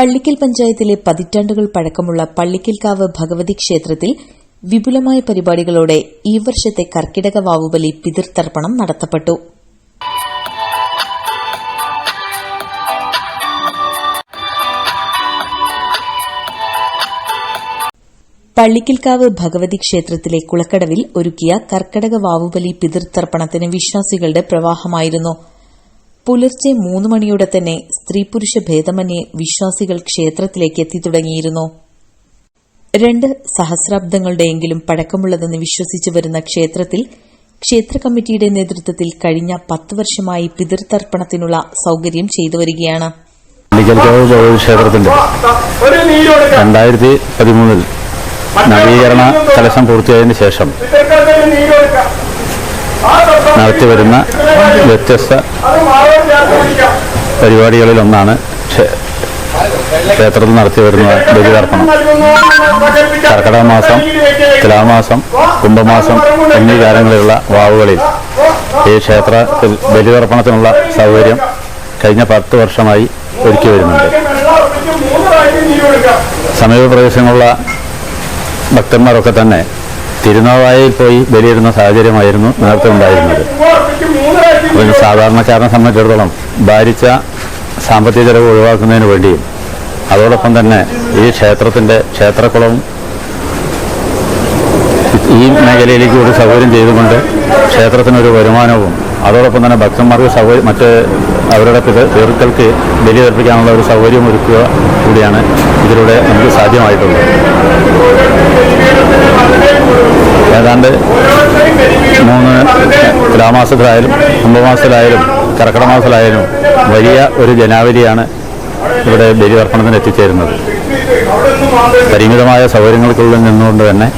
പള്ളിക്കൽ പഞ്ചായത്തിലെ പതിറ്റാണ്ടുകൾ പഴക്കമുള്ള പള്ളിക്കൽക്കാവ് ഭഗവതി ക്ഷേത്രത്തിൽ വിപുലമായ പരിപാടികളോടെ ഈ വർഷത്തെ കർക്കിടക വാവുബലി പിതൃതർപ്പണം നടത്തപ്പെട്ടു. പള്ളിക്കൽക്കാവ് ഭഗവതി ക്ഷേത്രത്തിലെ കുളക്കടവിൽ ഒരുക്കിയ കർക്കടക വാവുബലി പിതൃതർപ്പണത്തിന് വിശ്വാസികളുടെ പ്രവാഹമായിരുന്നു. പുലർച്ചെ മൂന്ന് മണിയോടെ തന്നെ സ്ത്രീ പുരുഷ ഭേദമന്യേ വിശ്വാസികൾ ക്ഷേത്രത്തിലേക്ക് എത്തിത്തുടങ്ങിയിരുന്നു രണ്ട് സഹസ്രാബ്ദങ്ങളുടെയെങ്കിലും പഴക്കമുള്ളതെന്ന് വിശ്വസിച്ചു വരുന്ന ക്ഷേത്രത്തിൽ ക്ഷേത്ര കമ്മിറ്റിയുടെ നേതൃത്വത്തിൽ കഴിഞ്ഞ പത്ത് വർഷമായി പിതൃതർപ്പണത്തിനുള്ള സൌകര്യം ചെയ്തു വരികയാണ്. ക്ഷേത്രത്തിന്റെ രണ്ടായിരത്തി പതിമൂന്നിൽ നവീകരണ കലശം പൂർത്തിയായതിനു ശേഷം തത്വം നടത്തിവരുന്ന വ്യത്യസ്ത പരിപാടികളിലൊന്നാണ് ക്ഷേത്രത്തിൽ ക്ഷേത്രത്തിൽ നടത്തിവരുന്ന ബലിതർപ്പണം. കർക്കിടക മാസം തുലാമാസം കുംഭമാസം എന്നീ കാലങ്ങളിലുള്ള വാവുകളിൽ ഈ ക്ഷേത്രത്തിൽ ബലിതർപ്പണത്തിനുള്ള സൗകര്യം കഴിഞ്ഞ പത്ത് വർഷമായി ഒരുക്കി വരുന്നുണ്ട്. സമീപ പ്രദേശങ്ങളുള്ള ഭക്തന്മാരൊക്കെ തന്നെ തിരുനാവായയിൽ പോയി ബലിയിടുന്ന സാഹചര്യമായിരുന്നു നേരത്തെ ഉണ്ടായിരുന്നത്. ഒരു സാധാരണക്കാരനെ സംബന്ധിച്ചിടത്തോളം ഭാരിച്ച സാമ്പത്തിക ചെലവ് ഒഴിവാക്കുന്നതിന് വേണ്ടിയും അതോടൊപ്പം തന്നെ ഈ ക്ഷേത്രത്തിന്റെ ക്ഷേത്രക്കുളവും ഈ മേഖലയിലേക്ക് ഒരു സൗകര്യം ചെയ്തുകൊണ്ട് ക്ഷേത്രത്തിനൊരു വരുമാനവും അതോടൊപ്പം തന്നെ ഭക്തന്മാർക്ക് സൗകര്യം മറ്റ് അവരുടെ തീർക്കൾക്ക് ബലി തർപ്പിക്കാനുള്ള ഒരു സൗകര്യം ഒരുക്കുക കൂടിയാണ് ഇതിലൂടെ നമുക്ക് സാധ്യമായിട്ടുള്ളത്. ഏതാണ്ട് മൂന്ന് തുലാമാസത്തിലായാലും കുംഭമാസത്തിലായാലും കർക്കിടക മാസത്തിലായാലും വലിയ ഒരു ജനാവലിയാണ് ഇവിടെ ബലിതർപ്പണത്തിന് എത്തിച്ചേരുന്നത്. പരിമിതമായ സൗകര്യങ്ങൾക്കുള്ളിൽ നിന്നുകൊണ്ട് തന്നെ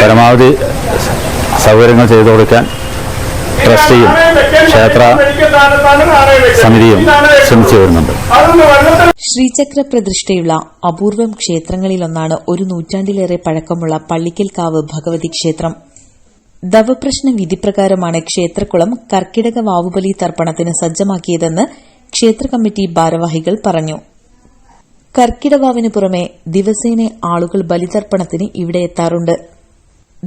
പരമാവധി സൗകര്യങ്ങൾ ചെയ്തു കൊടുക്കാൻ ട്രസ്റ്റിയും ക്ഷേത്ര സമിതിയും ശ്രമിച്ചു വരുന്നുണ്ട്. ശ്രീചക്ര പ്രതിഷ്ഠയുള്ള അപൂർവം ക്ഷേത്രങ്ങളിലൊന്നാണ് ഒരു നൂറ്റാണ്ടിലേറെ പഴക്കമുള്ള പള്ളിക്കൽക്കാവ് ഭഗവതി ക്ഷേത്രം. ദവപ്രശ്ന വിധിപ്രകാരമാണ് ക്ഷേത്രക്കുളം കർക്കിടക വാവുബലി തർപ്പണത്തിന് സജ്ജമാക്കിയതെന്ന് ക്ഷേത്ര കമ്മിറ്റി ഭാരവാഹികൾ പറഞ്ഞു. കർക്കിടവാവിന് പുറമെ ദിവസേന ആളുകൾ ബലിതർപ്പണത്തിന് ഇവിടെ എത്താറുണ്ട്.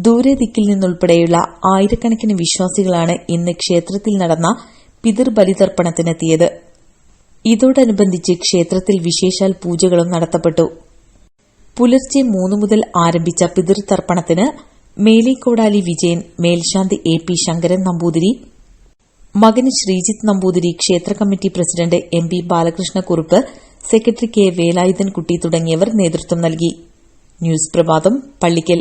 ദൂരെ ദിക്കിൽ നിന്നുൾപ്പെടെയുള്ള ആയിരക്കണക്കിന് വിശ്വാസികളാണ് ഇന്ന് ക്ഷേത്രത്തിൽ നടന്ന പിതൃബലിതർപ്പണത്തിനെത്തിയത്. ഇതോടനുബന്ധിച്ച് ക്ഷേത്രത്തിൽ വിശേഷാൽ പൂജകളും നടത്തപ്പെട്ടു. പുലർച്ചെ മൂന്നു മുതൽ ആരംഭിച്ച പിതൃതർപ്പണത്തിന് മേലിക്കോടാലി വിജയൻ മേൽശാന്തി എ പി ശങ്കരൻ നമ്പൂതിരി മകന് ശ്രീജിത്ത് നമ്പൂതിരി ക്ഷേത്ര committee president M P Balakrishna Kurup secretary K Velayudhankutty തുടങ്ങിയവർ നേതൃത്വം നൽകി. ന്യൂസ് പ്രഭാതം പള്ളിക്കൽ.